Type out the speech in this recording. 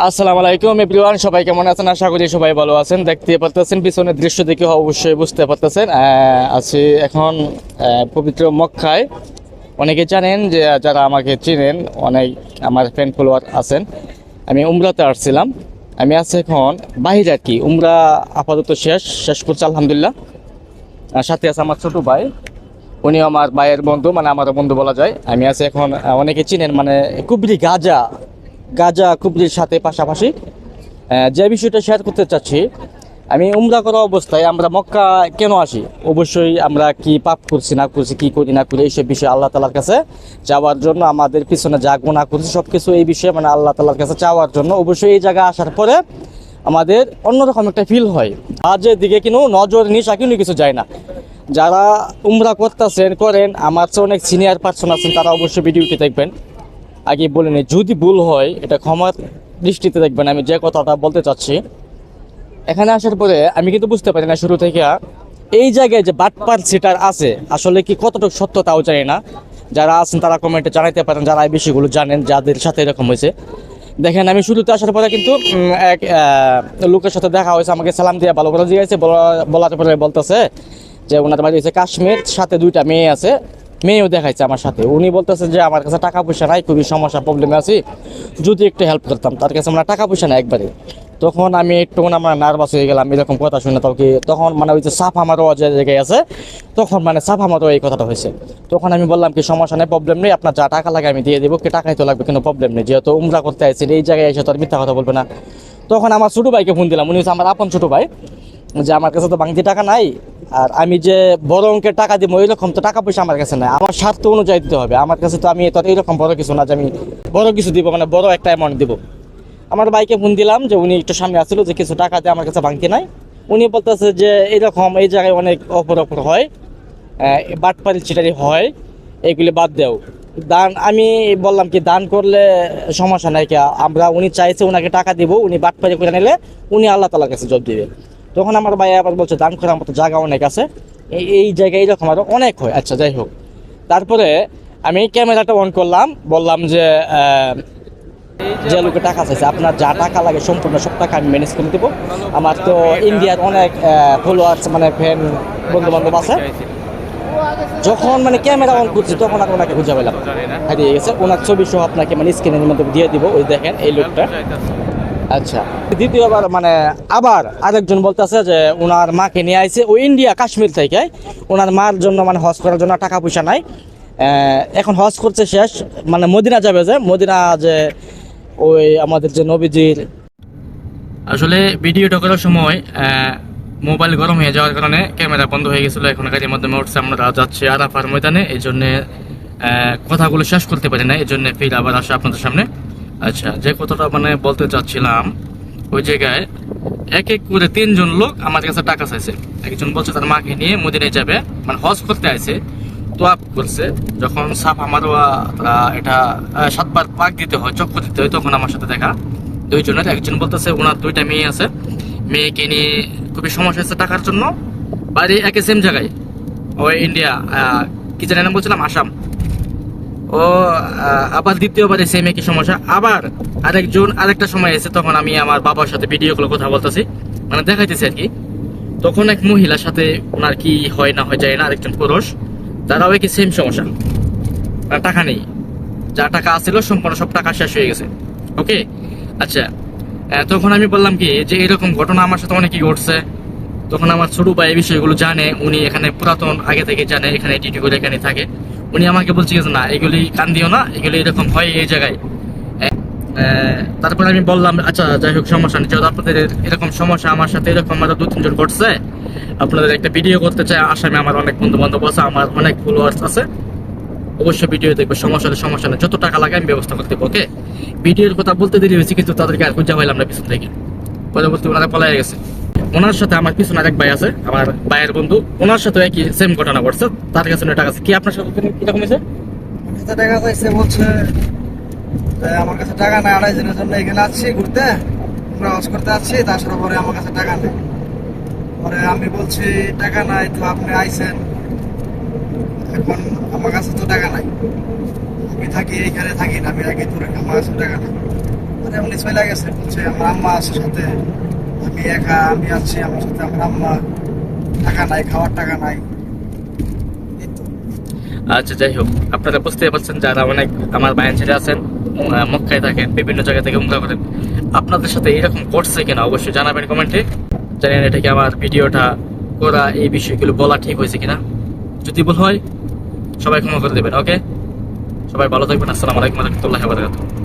আসসালামু আলাইকুম এভরিওয়ান, সবাই কেমন আছেন? আশা করি সবাই ভালো আছেন। দেখতে পারতেছেন, পিছনের দৃশ্য দেখে অবশ্যই বুঝতে পারতেছেন। আছি এখন পবিত্র মক্কায়। অনেকে জানেন যে, যারা আমাকে চিনেন, অনেক আমার ফ্রেন্ড ফলোয়ার আছেন। আমি উমরাতে আসছিলাম। আমি আছি এখন বাহিরে আর কি। উমরা আপাতত শেষ শেষ করছি, আলহামদুলিল্লাহ। সাথে আছে আমার ছোট ভাই। উনি আমার ভাইয়ের বন্ধু মানে আমার বন্ধু বলা যায়। আমি আছি এখন অনেকে চিনেন মানে কুবরি গাজা। গাজা কুবরির সাথে পাশাপাশি যে বিষয়টা শেয়ার করতে চাচ্ছি, আমি উমরা করা অবস্থায় আমরা মক্কা কেন আসি? অবশ্যই আমরা কি পাপ করছি, না করছি, কি করি, না করি, এইসব বিষয়ে আল্লাহ তালার কাছে যাওয়ার জন্য আমাদের পিছনে যা গুণা করছি সব কিছু এই বিষয়ে মানে আল্লাহ তালার কাছে চাওয়ার জন্য অবশ্যই এই জায়গায় আসার পরে আমাদের অন্যরকম একটা ফিল হয়। আজের দিকে কিন্তু নজর নিশা কিন্তু কিছু যায় না। যারা উমরা করতেছেন, করেন, আমার চেয়ে অনেক সিনিয়র পার্সন আছেন, তারা অবশ্যই ভিডিওটি দেখবেন। আগে বলে নিই, যদি ভুল হয়, এটা ক্ষমার দৃষ্টিতে দেখবেন, আমি যে কথাটা বলতে চাচ্ছি। এখানে আসার পরে আমি কিন্তু বুঝতে পারি না শুরু থেকে। এই জায়গায় যে বাটপার সিটার আছে, আসলে কি কতটুকু সত্য তাও জানি না। যারা আছেন, তারা কমেন্টে জানাইতে পারেন, যারা এই বিষয়গুলো জানেন, যাদের সাথে এরকম হয়েছে। দেখেন, আমি শুরুতে আসার পরে কিন্তু এক লোকের সাথে দেখা হয়েছে, আমাকে সালাম দিয়ে ভালো করে জিজ্ঞাসা বলার পরে বলতেছে যে, ওনার বাড়ি হচ্ছে কাশ্মীর, সাথে দুইটা মেয়ে আছে। মেয়েও দেখাইছে আমার সাথে। উনি বলতেছে যে, আমার কাছে টাকা পয়সা নাই, খুবই সমস্যা প্রবলেমে আছি। যদি একটু হেল্প করতাম, তার কাছে আমরা টাকা পয়সা নাই একবারে। তখন আমি একটু আমার নার্ভাস হয়ে গেলাম, এরকম কথা শুনে তোকে তখন মানে ওই যে সাফ আমারও যে জায়গায় আছে, তখন মানে সাফ আমারও এই কথাটা হয়েছে। তখন আমি বললাম কি, সমস্যা নেই প্রবলেম নেই, আপনার যা টাকা লাগে আমি দিয়ে দেবো, কি টাকাই তো লাগবে, কোনো প্রবলেম নেই। যেহেতু উমরা করতে আসছেন এই জায়গায় এসে তো আর মিথ্যা কথা বলবে না। তখন আমার ছোটো ভাইকে ফোন দিলাম, উনি হচ্ছে আমার আপন ছোটো ভাই, যে, আমার কাছে তো বাংতি টাকা নাই আর আমি যে বড় অঙ্কের টাকা দিব এরকম তো টাকা পয়সা আমার কাছে নাই। আমার স্বার্থ অনুযায়ী দিতে হবে। আমার কাছে তো আমি তো আর এরকম বড় কিছু না যে আমি বড় কিছু দিব মানে বড় একটা অ্যামাউন্ট দিব। আমার বাইকে ফোন দিলাম যে উনি একটু সামনে আসছিল যে কিছু টাকা দিয়ে আমার কাছে ভাঙতি নাই। উনি বলতেছে যে এরকম এই জায়গায় অনেক অপর অপর হয় বাটপারি চিটারি হয়, এগুলি বাদ দেও। দান, আমি বললাম কি, দান করলে সমস্যা নাই কি, আমরা, উনি চাইছে ওনাকে টাকা দিব, উনি বাটপারি করে নিলে উনি আল্লাহ তালার কাছে জব দিবে। তখন আমার ভাই আবার বলছে দান করার মতো জায়গা অনেক আছে। এই জায়গায় এরকম আরও অনেক হয়। আচ্ছা যাই হোক। তারপরে আমি ক্যামেরাটা অন করলাম, বললাম যে যে লোকে টাকা চাইছে, আপনার যা টাকা লাগে সম্পূর্ণ সব টাকা আমি ম্যানেজ করে দেবো। আমার তো ইন্ডিয়ার অনেক ফলোয়ার্স মানে ফ্যান বন্ধু বান্ধব আছে। যখন মানে ক্যামেরা অন করছি, তখন আর ওনাকে খুঁজে পেলাম হারিয়ে গেছে। ওনার ছবি সহ আপনাকে মানে স্ক্রিনের মধ্যে দিয়ে দিব, ওই দেখেন এই লোকটা। আচ্ছা। দ্বিতীয়বার মানে আবার আরেকজন বলতেছে যে ওনার মাকে নিয়ে আইছে ওই ইন্ডিয়া, কাশ্মীর থেকে। ওনার মার জন্য মানে হজ করার জন্য টাকা পয়সা নাই। এখন হজ করছে শেষ মানে মদিনা যাবে যে, মদিনা যে ওই আমাদের যে নবীজির আসলে ভিডিওটা করার সময় মোবাইল গরম হয়ে যাওয়ার কারণে ক্যামেরা বন্ধ হয়ে গেছিল। এখন গাড়ির মাধ্যমে উঠছে, আমরা যাচ্ছি আরাফার ময়দানে। এই জন্যে কথাগুলো শেষ করতে পারি না, এই জন্য ফির আবার আসা আপনাদের সামনে। আচ্ছা যে কথাটা মানে বলতে চাচ্ছিলাম, ওই জায়গায় এক এক করে তিনজন লোক আমার কাছে টাকা চাইছে। একজন বলছে তার মাকে নিয়ে মদিনায় যাবে মানে হজ করতে আছে তোয়াপ করছে। যখন সাপ আমারও এটা সাতবার পাক দিতে হয় চক্র দিতে হয়, তখন আমার সাথে দেখা। দুইজনের, একজন বলতেছে ওনার দুইটা মেয়ে আছে। মেয়েকে নিয়ে খুবই সমস্যা হচ্ছে টাকার জন্য। বাড়ি একই সেম জায়গায়। ওই ইন্ডিয়া কি জানি নাম বলছিলাম? আসাম। ও আবার দ্বিতীয়বারে সেম একই সমস্যা। আবার আরেকজন, আরেকটা সময় এসে তখন আমি আমার বাবার সাথে ভিডিও কলে কথা বলতেছি। মানে দেখাইতেছি আর কি। তখন এক মহিলার সাথে ওনার কি হয় না হয় যায় না, আরেকজন পুরুষ, তারাও একই সেম সমস্যা। টাকা নেই। যা টাকা আছিল, সম্পূর্ণ সব টাকা শেষ হয়ে গেছে। ওকে আচ্ছা তখন আমি বললাম কি, যে এরকম ঘটনা আমার সাথে অনেকই ঘটছে। তখন আমার ছোট ভাই এই বিষয়গুলো জানে, উনি এখানে পুরাতন, আগে থেকে জানে, এখানে ডিউটি করে এখানে থাকে। উনি আমাকে বলছে যে, না, এগুলি কান দিও না, এগুলি এরকম হয় এই জায়গায়। তারপরে আমি বললাম আচ্ছা যাই হোক, সমস্যা নেই আপনাদের এরকম সমস্যা, আমার সাথে এরকম আরও দু তিনজন ঘটছে আপনাদের একটা ভিডিও করতে চাই আসামে আমার অনেক বন্ধু বান্ধব আছে, আমার অনেক ফলোয়ার্স আছে, অবশ্যই ভিডিও দেখবে, সমস্যা সমস্যা নেই, যত টাকা লাগে আমি ব্যবস্থা করতে ওকে ভিডিওর কথা বলতে দেরি হয়েছে, কিন্তু তাদেরকে আর খুঁজে পাইলাম না পিছন থেকে। পরবর্তী ওনারা পলাই গেছে। ওনার সাথে আমার পিছনে আরেক ভাই আছে, আমার ভাইয়ের বন্ধু। ওনার সাথে একই সেম ঘটনা ঘটছে। তার কাছে টাকা আছে। কি আপনার সাথে কীরকম হয়েছে টাকা চাইছে বলছে আমার কাছে টাকা নাই, আড়াই দিনের জন্য এখানে আসছি ঘুরতে। আমরা করতে আছি, তাছাড়া পরে আমার কাছে টাকা নেই। পরে আমি বলছি, টাকা নাই তো আপনি আইছেন। এখন আমার কাছে তো টাকা নাই। আমি থাকি এইখানে থাকি না, আমি আগে দূরে, আমার কাছে টাকা নাই। আর এমনি চলে গেছে, বলছে, আমার আম্মা আছে সাথে। আমি একা, আমি আছি, আমার সাথে আমার আম্মা। টাকা নাই, খাওয়ার টাকা নাই। আচ্ছা যাই হোক, আপনারা বুঝতে পারছেন যারা অনেক আমার বায়ান ছেড়ে আছেন মক্কায় থাকেন, বিভিন্ন জায়গা থেকে উমরা করেন, আপনাদের সাথে এরকম করছে কিনা অবশ্যই জানাবেন কমেন্টে। জানেন এটা কি আমার ভিডিওটা করা, এই বিষয়গুলো বলা ঠিক হয়েছে কিনা। যদি ভুল হয়, সবাই ক্ষমা করে দেবেন, ওকে? সবাই ভালো থাকবেন, আসসালামু আলাইকুম রহমতুল্লাহ বারকাতুহ।